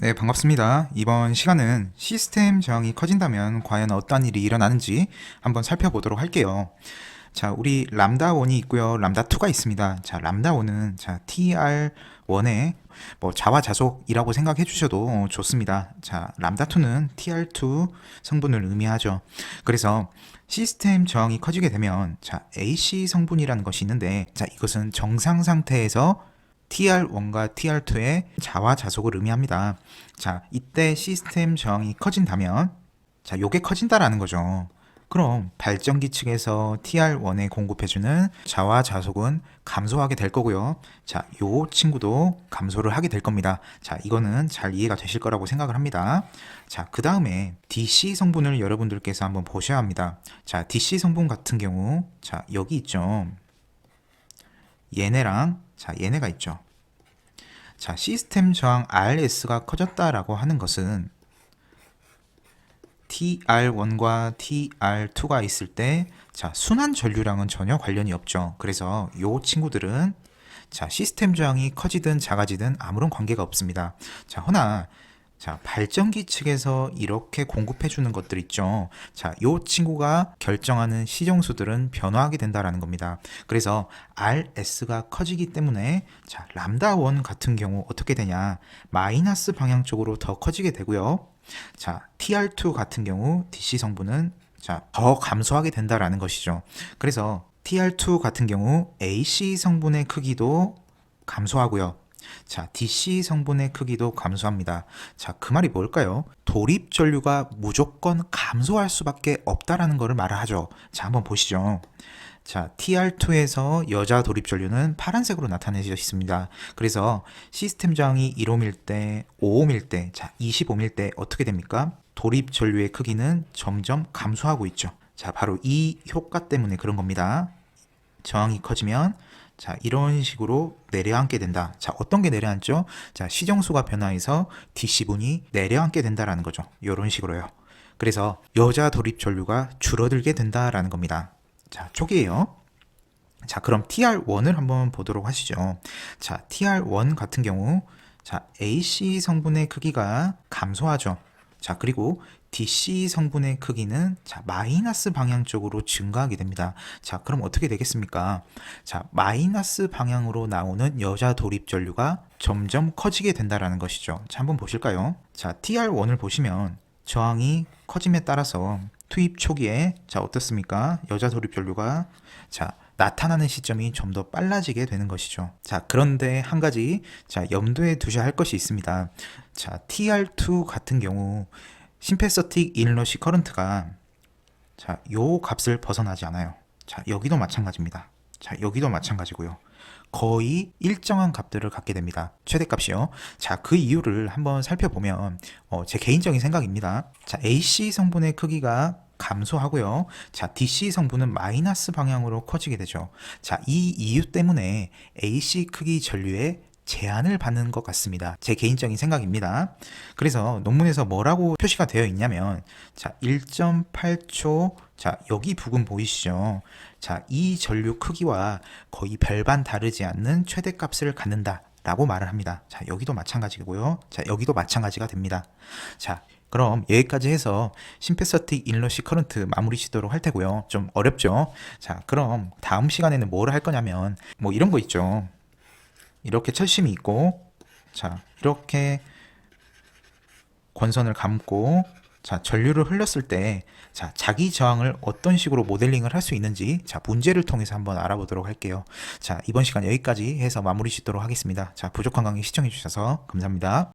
네, 반갑습니다. 이번 시간은 시스템 저항이 커진다면 과연 어떤 일이 일어나는지 한번 살펴보도록 할게요. 자, 우리 람다 1이 있고요. 람다 2가 있습니다. 자, 람다 1은 자, TR1의 뭐 자화자속이라고 생각해 주셔도 좋습니다. 자, 람다 2는 TR2 성분을 의미하죠. 그래서 시스템 저항이 커지게 되면 자, AC 성분이라는 것이 있는데 자, 이것은 정상 상태에서 TR1과 TR2의 자화자속을 의미합니다. 자, 이때 시스템 저항이 커진다면 자, 요게 커진다라는 거죠. 그럼 발전기 측에서 TR1에 공급해주는 자화자속은 감소하게 될 거고요. 자, 요 친구도 감소를 하게 될 겁니다. 자, 이거는 잘 이해가 되실 거라고 생각을 합니다. 자, 그 다음에 DC 성분을 여러분들께서 한번 보셔야 합니다. 자, DC 성분 같은 경우, 자, 여기 있죠. 얘네랑 자 얘네가 있죠. 자 시스템 저항 RS가 커졌다라고 하는 것은 TR1과 TR2가 있을 때 자 순환 전류량은 전혀 관련이 없죠. 그래서 요 친구들은 자 시스템 저항이 커지든 작아지든 아무런 관계가 없습니다. 자 허나 자, 발전기 측에서 이렇게 공급해 주는 것들 있죠. 자, 요 친구가 결정하는 시정수들은 변화하게 된다라는 겁니다. 그래서 RS가 커지기 때문에 자, 람다 1 같은 경우 어떻게 되냐? 마이너스 방향 쪽으로 더 커지게 되고요. 자, TR2 같은 경우 DC 성분은 자, 더 감소하게 된다라는 것이죠. 그래서 TR2 같은 경우 AC 성분의 크기도 감소하고요. 자, DC 성분의 크기도 감소합니다. 자, 그 말이 뭘까요? 도립 전류가 무조건 감소할 수밖에 없다라는 것을 말하죠. 자, 한번 보시죠. 자, TR2에서 여자 도립 전류는 파란색으로 나타내져 있습니다. 그래서 시스템 저항이 1옴일 때, 5옴일 때, 자, 25옴일 때 어떻게 됩니까? 도립 전류의 크기는 점점 감소하고 있죠. 자, 바로 이 효과 때문에 그런 겁니다. 저항이 커지면 자, 이런 식으로 내려앉게 된다. 자, 어떤 게 내려앉죠? 자, 시정수가 변화해서 DC분이 내려앉게 된다라는 거죠. 이런 식으로요. 그래서 여자 돌입 전류가 줄어들게 된다라는 겁니다. 자, 쪽이에요. 자, 그럼 TR1을 한번 보도록 하시죠. 자, TR1 같은 경우 자, AC 성분의 크기가 감소하죠. 자, 그리고 DC 성분의 크기는 자, 마이너스 방향 쪽으로 증가하게 됩니다. 자, 그럼 어떻게 되겠습니까? 자, 마이너스 방향으로 나오는 여자 돌입 전류가 점점 커지게 된다라는 것이죠. 자, 한번 보실까요? 자, TR1을 보시면 저항이 커짐에 따라서 투입 초기에 자, 어떻습니까? 여자 돌입 전류가 자, 나타나는 시점이 좀 더 빨라지게 되는 것이죠. 자, 그런데 한 가지 자, 염두에 두셔야 할 것이 있습니다. 자, TR2 같은 경우 심패서틱 인러시 커런트가 자, 요 값을 벗어나지 않아요. 자, 여기도 마찬가지입니다. 자, 여기도 마찬가지고요. 거의 일정한 값들을 갖게 됩니다. 최대값이요. 자, 그 이유를 한번 살펴보면 어, 제 개인적인 생각입니다. 자, AC 성분의 크기가 감소하고요. 자, DC 성분은 마이너스 방향으로 커지게 되죠. 자, 이 이유 때문에 AC 크기 전류의 제한을 받는 것 같습니다. 제 개인적인 생각입니다. 그래서 논문에서 뭐라고 표시가 되어 있냐면, 자, 1.8초, 자, 여기 부분 보이시죠? 자, 이 전류 크기와 거의 별반 다르지 않는 최대값을 갖는다. 라고 말을 합니다. 자, 여기도 마찬가지고요. 자, 여기도 마찬가지가 됩니다. 자, 그럼 여기까지 해서 심패서틱 인러시 커런트 마무리 시도록 할 테고요. 좀 어렵죠? 자, 그럼 다음 시간에는 뭐를 할 거냐면, 뭐 이런 거 있죠. 이렇게 철심이 있고 자 이렇게 권선을 감고 자 전류를 흘렸을 때 자 자기 저항을 어떤 식으로 모델링을 할 수 있는지 자 문제를 통해서 한번 알아보도록 할게요 자 이번 시간 여기까지 해서 마무리 짓도록 하겠습니다 자 부족한 강의 시청해 주셔서 감사합니다